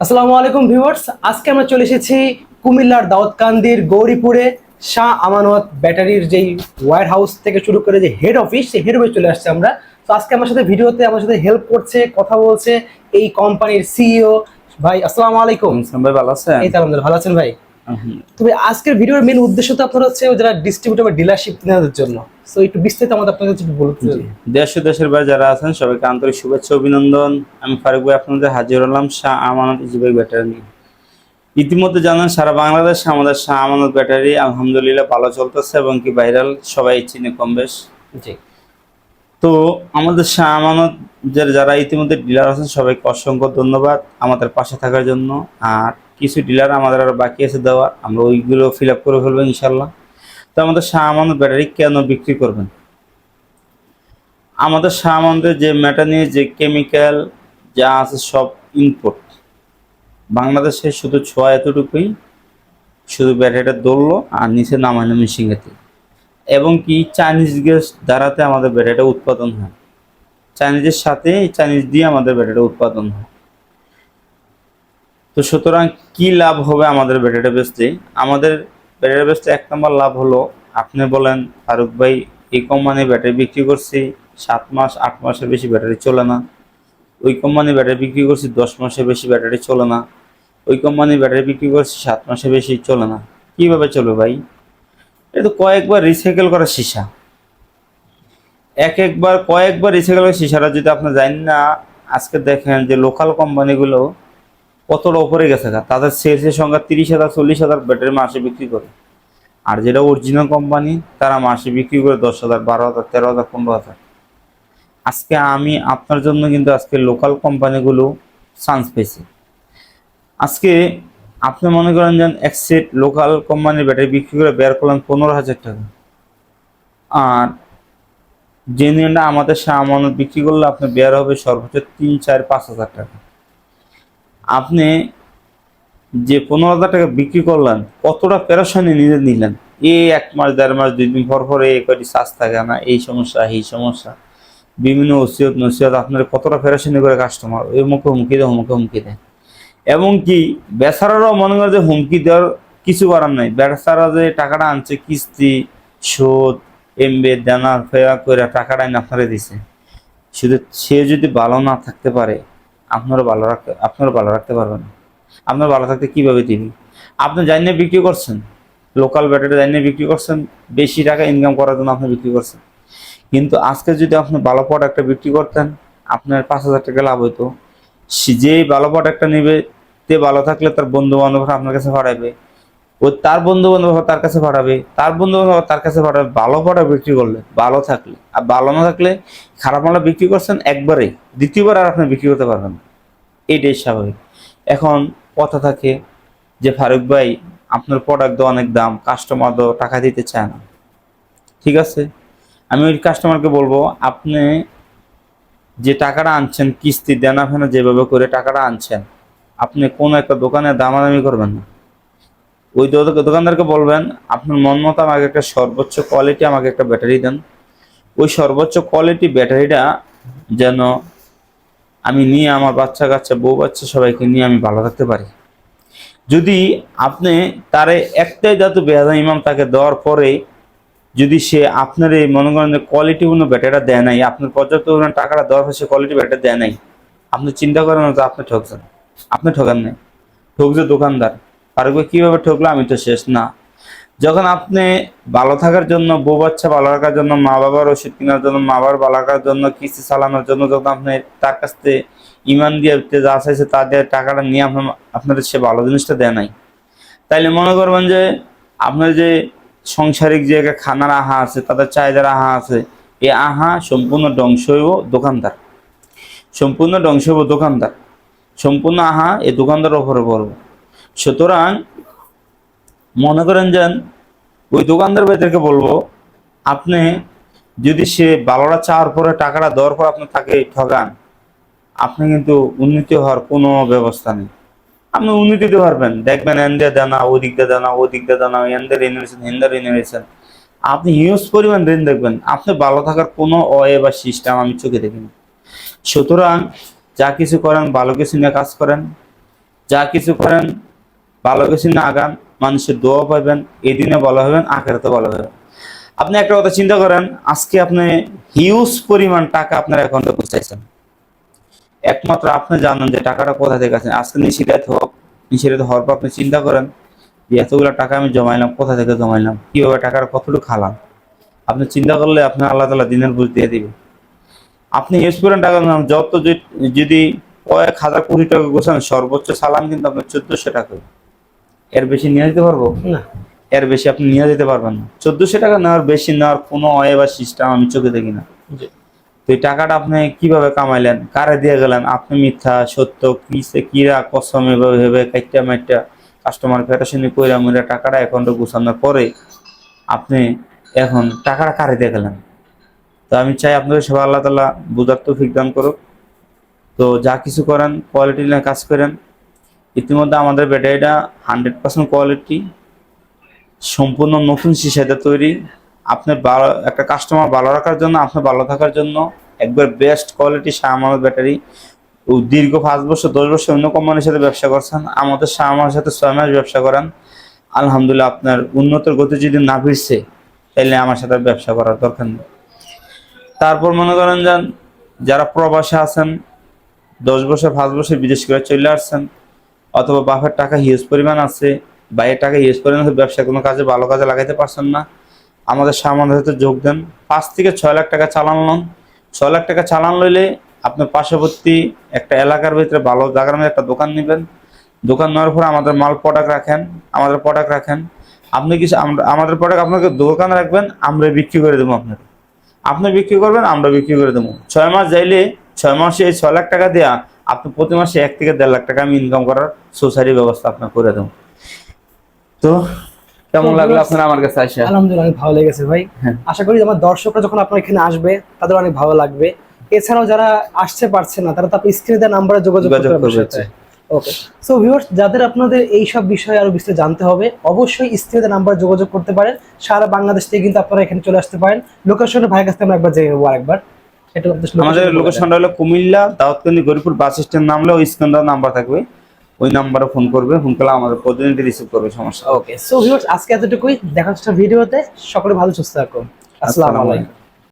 আসসালামু আলাইকুম ভিউয়ার্স আজকে আমরা চলে এসেছি কুমিল্লার দাউদকান্দির গৌরীপুরে শাহ আমানত ব্যাটারির যেই ওয়ার হাউস থেকে শুরু করে যে হেড অফিস সেই হেড অফিস চলে আসছে আমরা। তো আজকে আমার সাথে ভিডিওতে আমার সাথে হেল্প করছে কথা বলছে এই কোম্পানির সিইও ভাই আসসালামু আলাইকুম। ভাই ভালো আছেন? এই তো আলহামদুলিল্লাহ ভালো আছেন ভাই। তবে আজকের ভিডিওর মেন উদ্দেশ্য তো আপনার হচ্ছে যারা ডিস্ট্রিবিউটর বা ডিলারশিপ নেওয়ার জন্য। তো একটু বিস্তারিত আমাদের আপনার কাছে বলতে দেশ ও দেশের বাইরে যারা আছেন সবাইকে আন্তরিক শুভেচ্ছা অভিনন্দন। আমি ফারুক ভাই আপনাদের হাজির হলাম শাহ আমানত ইজিবাই ব্যাটারি ইতিমধ্যে জানেন সারা বাংলাদেশ আমাদের শাহ আমানত ব্যাটারি আলহামদুলিল্লাহ ভালো চলতেছে এবং কি ভাইরাল সবাই চিনে কম বেশ। জি। তো আমাদের শাহ আমানত যারা যারা ইতিমধ্যে ডিলার আছেন সবাইকে অসংখ্য ধন্যবাদ আমাদের পাশে থাকার জন্য। আর কিছু ডিলার আমাদের আরও বাকি আছে দেওয়া আমরা ওইগুলো ফিল আপ করে ফেলব ইনশাল্লাহ। তো আমাদের আমানত ব্যাটারি কেন বিক্রি করবেন? আমাদের আমানতের যে ম্যাটানি যে কেমিক্যাল যা আছে সব ইনপুট বাংলাদেশে শুধু ছোঁয়া এতটুকুই, শুধু ব্যাটারিটা দৌড়লো আর নিচে নামানো মেশিনেতে এবং কি চাইনিজ গ্যাস দ্বারাতে আমাদের ব্যাটারিটা উৎপাদন হয়। চাইনিজের সাথে চাইনিজ দিয়ে আমাদের ব্যাটারিটা উৎপাদন হয়। তো সুতরাং কি লাভ হবে আমাদের ব্যাটারিটা বেচতে? আমাদের ব্যাটারি এক নম্বর লাভ হলো, আপনি বলেন, ফারুক ভাই, এই কোম্পানি ব্যাটারি বিক্রি করছি, সাত মাস, আট মাসের বেশি ব্যাটারি চলে না। ওই কোম্পানি ব্যাটারি বিক্রি করছি, দশ মাসের বেশি ব্যাটারি চলে না। ওই কোম্পানি ব্যাটারি বিক্রি করছি, সাত মাসের বেশি চলে না। কীভাবে চলবে ভাই? এটা তো কয়েকবার রিসাইকেল করা সীসা। এক একবার, কয়েকবার রিসাইকেল করা সীসাটা যদি আপনি জানেন না, আজকে দেখেন যে লোকাল কোম্পানিগুলো কতটা উপরে গেছে। তাদের সেলসের সংখ্যা তিরিশ হাজার, চল্লিশ হাজার ব্যাটারি মাসে বিক্রি করে। আর যেটা অরিজিনাল কোম্পানি তারা মাসে বিক্রি করে দশ হাজার, বারো হাজার, তেরো হাজার, পনেরো হাজার। আজকে আমি আপনার জন্য কিন্তু আজকে লোকাল কোম্পানিগুলো চান্স পেয়েছি। আজকে আপনি মনে করেন যে এক সেট লোকাল কোম্পানির ব্যাটারি বিক্রি করে বের করলেন পনেরো হাজার টাকা। আর জেনুইনটা আমাদের সামানত বিক্রি করলে আপনি বের হবে সর্বোচ্চ তিন, চার, পাঁচ হাজার টাকা। আপনি যে পনেরো হাজার টাকা বিক্রি করলেন, কতটা পেরেশানি নিজে নিলেন? এই এক মাস, দেড় মাস, দুই দিন পর পরে এই কয়টি চার্জ থাকে না, এই সমস্যা এই সমস্যা। বিভিন্ন ওসিয়ত, নসিয়ত, আপনার কতটা পেরেশানি করে কাস্টমার ওই মুখে হুমকি দেয় হুমকে হুমকি দেয় এমনকি বেচারারাও মনে করে যে হুমকি দেওয়ার কিছু করার নাই। বেচারা যে টাকাটা আনছে, কিস্তি সুদ এমবে দেনা, ফেরা করে টাকাটা আপনারা দিছে। শুধু সে যদি ভালো না থাকতে পারে আপনারও ভালো রাখতে আপনারও ভালো রাখতে পারবেন আপনার ভালো থাকতে কীভাবে দিন আপনি জানিয়ে বিক্রি করছেন লোকাল ব্যাটারি জানিয়ে বিক্রি করছেন, বেশি টাকা ইনকাম করার জন্য আপনি বিক্রি করছেন। কিন্তু আজকে যদি আপনি ভালো প্রোডাক্টটা বিক্রি করতেন, আপনার পাঁচ হাজার টাকা লাভ হতো যেই ভালো প্রোডাক্টটা নেবে, তে ভালো থাকলে তার বন্ধু বান্ধবরা আপনার কাছে পাঠাবে ও তার বন্ধু বান্ধব তার কাছে পাঠাবে, তার বন্ধু বান্ধব তার কাছে পাঠাবে, ভালো প্রোডাক্ট বিক্রি করলে, ভালো থাকলে। আর ভালো না থাকলে খারাপ মালা বিক্রি করছেন একবারে দ্বিতীয়বার আর আপনি বিক্রি করতে পারবেন না। এটাই স্বাভাবিক। এখন কথা থাকে যে ফারুক ভাই, আপনার প্রোডাক্ট অনেক দাম কাস্টমার তো টাকা দিতে চায় না। ঠিক আছে? আমি ওই কাস্টমারকে বলব, আপনি যে টাকাটা আনছেন, কিস্তি দেনা ফেনা যেভাবে করে টাকাটা আনছেন, আপনি কোনো একটা দোকানে দামাদামি করবেন না। ওই দোকানদারকে বলবেন, আপনার মন মতো আমাকে একটা সর্বোচ্চ কোয়ালিটি আমাকে একটা ব্যাটারি দেন। ওই সর্বোচ্চ কোয়ালিটি ব্যাটারিটা যেন আমি নিয়ে আমার বাচ্চা কাচ্চা, বউ বাচ্চা সবাইকে নিয়ে আমি ভালো থাকতে পারি। যদি আপনি তারে একটাই জাতু বেহাদা ইমাম তাকে দেওয়ার পরে যদি সে আপনার এই মনে করেন যে কোয়ালিটিপূর্ণ ব্যাটারিটা দেয় নাই, আপনার পর্যাপ্ত পরিমাণ টাকাটা দেওয়ার পর সে কোয়ালিটি ব্যাটারি দেয় নাই, আপনি চিন্তা করেন না আপনি ঠকছেন। আপনি ঠকান নাই। ঠকছে দোকানদার। ফারুক কীভাবে ঠকলো আমি তো শেষ না। যখন আপনি ভালো থাকার জন্য, বউ বাচ্চা ভালো রাখার জন্য, মা বাবার ওষুধ কেনার জন্য, মা বাবার ভালো রাখার জন্য, কিস্তি চালানোর জন্য যখন আপনি তার কাছ থেকে ইমান দিয়ে যা চাইছে তা দিয়ে টাকাটা নিয়ে আপনার আপনাদের সে ভালো জিনিসটা দেয় নাই। তাইলে মনে করবেন যে আপনার যে সংসারিক যে খানার আহা আছে, তাদের চাহিদার আহা আছে, এই আহা সম্পূর্ণ ধ্বংস হইব দোকানদার। সম্পূর্ণ ধ্বংস হইব দোকানদার। সম্পূর্ণ আহা এই দোকানদারের ওপরে পড়বে। সুতরাং মনে করেন যেন ওই দোকানদার ভাইদেরকে বলব, আপনি যদি সে ভালোটা চাওয়ার পরে টাকাটা দেওয়ার পর আপনি তাকে ঠগান আপনি কিন্তু উন্নতি হওয়ার কোনো ব্যবস্থা নেই। আপনি উন্নতি দিতে পারবেন। দেখবেন এনদের দানা, ওদিক দিয়ে দানা, ওদিক দিয়ে দানা, এনদের রেনুয়েশন হেন্দার রেনুয়েশন আপনি হিউজ পরিমাণ ঋণ দেখবেন। আপনি ভালো থাকার কোনো অয়ে বা সিস্টেম আমি চোখে দেখিনি সুতরাং যা কিছু করেন, ভালো কিছু নিয়ে কাজ করেন। যা কিছু করেন ভালো কিছু না আগান মানুষের দোয়া পাবেন এদিনে বলা হবেন আখেরাতে ভালো হবেন আপনি একটা কথা চিন্তা করেন, আজকে আপনি হিউজ পরিমাণ টাকা আপনার অ্যাকাউন্টে পৌঁছাইছেন। একমাত্র আপনি জানেন যে টাকাটা কোথা থেকে আছে আজকে নিশিরাত হোক নিশিরাত হওয়ার পর আপনি চিন্তা করেন যে এতগুলো টাকা আমি জমাইলাম, কোথা থেকে জমাইলাম, কীভাবে টাকার কতটুকু খালাম। আপনি চিন্তা করলে আপনি আল্লাহ তালা দিনের বুঝ দিয়ে দিবে। আপনি স্টুডেন্ট টাকা নাম যত যদি কয়েক হাজার কোটি টাকা গোছান, সর্বোচ্চ সালাম কিন্তু আপনার চোদ্দশো টাকা এর বেশি নিয়ে যেতে পারব? না। এর বেশি আপনি নিয়ে যেতে পারবেন না। চোদ্দশো টাকা নেওয়ার বেশি নেওয়ার কোনো অয়ে বা সিস্টেম আমি চোখে দেখি না। তো এই টাকাটা আপনি কীভাবে কামাইলেন? কারে দিয়ে গেলেন? আপনি মিথ্যা সত্য কিসে কিরা কসম এভাবে ভেবে কাইটা মাইটা কাস্টমার ফেটাশনি কইরা মুইরা টাকাটা অ্যাকাউন্টে গুছানোর পরে আপনি এখন টাকাটা কারে দিয়ে গেলেন? তো আমি চাই আপনাদের সবাই আল্লাহ তালা বুঝার তো দান করুক। তো যা কিছু করেন কোয়ালিটি নিয়ে কাজ করেন। ইতিমধ্যে আমাদের ব্যাটারিটা হান্ড্রেড পার্সেন্ট কোয়ালিটি, সম্পূর্ণ নতুন সিসাতে তৈরি। আপনার ভালো, একটা কাস্টমার ভালো রাখার জন্য আপনার ভালো থাকার জন্য একবার বেস্ট কোয়ালিটি শাহমানের ব্যাটারি। দীর্ঘ পাঁচ বছর, দশ বছর অন্য কোম্পানির সাথে ব্যবসা করছেন, আমাদের শাহমার সাথে ছয় মাস ব্যবসা করেন। আলহামদুলিল্লাহ আপনার উন্নতর গতি যদি না ফিরছে তাহলে আমার সাথে ব্যবসা করার দরকার নেই। তারপর মনে করেন যান যারা প্রবাসে আছেন, দশ বছর, পাঁচ বছর বিদেশ করে চলে আসছেন অথবা বাপের টাকা হিউজ পরিমাণ আছে, বাইরের টাকা হিউজ পরিমাণ আছে, ব্যবসা কোনো কাজে ভালো কাজে লাগাইতে পারছেন না। আমাদের সামান্য সাথে যোগ দেন। পাঁচ থেকে ছয় লাখ টাকা চালান লন। ছয় লাখ টাকা চালান লইলে আপনার পার্শ্ববর্তী একটা এলাকার ভিতরে ভালো জায়গার মধ্যে একটা দোকান নেবেন। দোকান নেওয়ার পরে আমাদের মাল প্রোডাক্ট রাখেন, আমাদের প্রোডাক্ট রাখেন। আপনি কিছু আমাদের প্রোডাক্ট আপনাকে দোকানে রাখবেন, আমরা বিক্রি করে দেবো আপনাকে। আপনি বিক্রি করবেন, আমরা বিক্রি করে দেবো। ছয় মাস যাইলে ছয় মাসে এই ছয় লাখ টাকা দেওয়া আপনি প্রতি মাসে এক থেকে দেড় লাখ টাকা আমি ইনকাম করার সোসাইটির ব্যবস্থা আপনার করে দেবো তো কেমন লাগল আপনার আমার কাছে আসা? আলহামদুলিল্লাহ অনেক ভালো লেগেছে ভাই। হ্যাঁ। আশা করি আমার দর্শকরা যখন আপনার এখানে আসবে তাদের অনেক ভালো লাগবে। এছাড়াও যারা আসতে পারছে না তারা তো আপনি স্ক্রিনে দেওয়া নাম্বারে যোগাযোগ করতে পারবে ওকে সো ভিউয়ার্স যাদের আপনাদের এই সব বিষয়ে আরও বিস্তারিত জানতে হবে অবশ্যই স্ক্রিনে নাম্বার যোগাযোগ করতে পারেন। সারা বাংলাদেশ থেকে কিন্তু আপনারা এখানে চলে আসতে পারেন। লোকেশনের ভাইয়ের কাছ আমরা একবার জেনে নেব আরেকবার। আমাদের লোকেশনটা হলো কুমিল্লা দাউদকান্দি গরিপুর বাস স্ট্যান্ড নামলে ওই স্ক্যান্ডার নাম্বার থাকবে। ওই নাম্বারে ফোন করবে ফোন করলে আমাদের প্রতিনিধি রিসিভ করবে সমস্যা ওকে সো ভিউয়ার্স আজকে এতটুকুই। দেখা হচ্ছে ভিডিওতে। সকলে ভালো সুস্থ থাকুন আসসালামু আলাইকুম।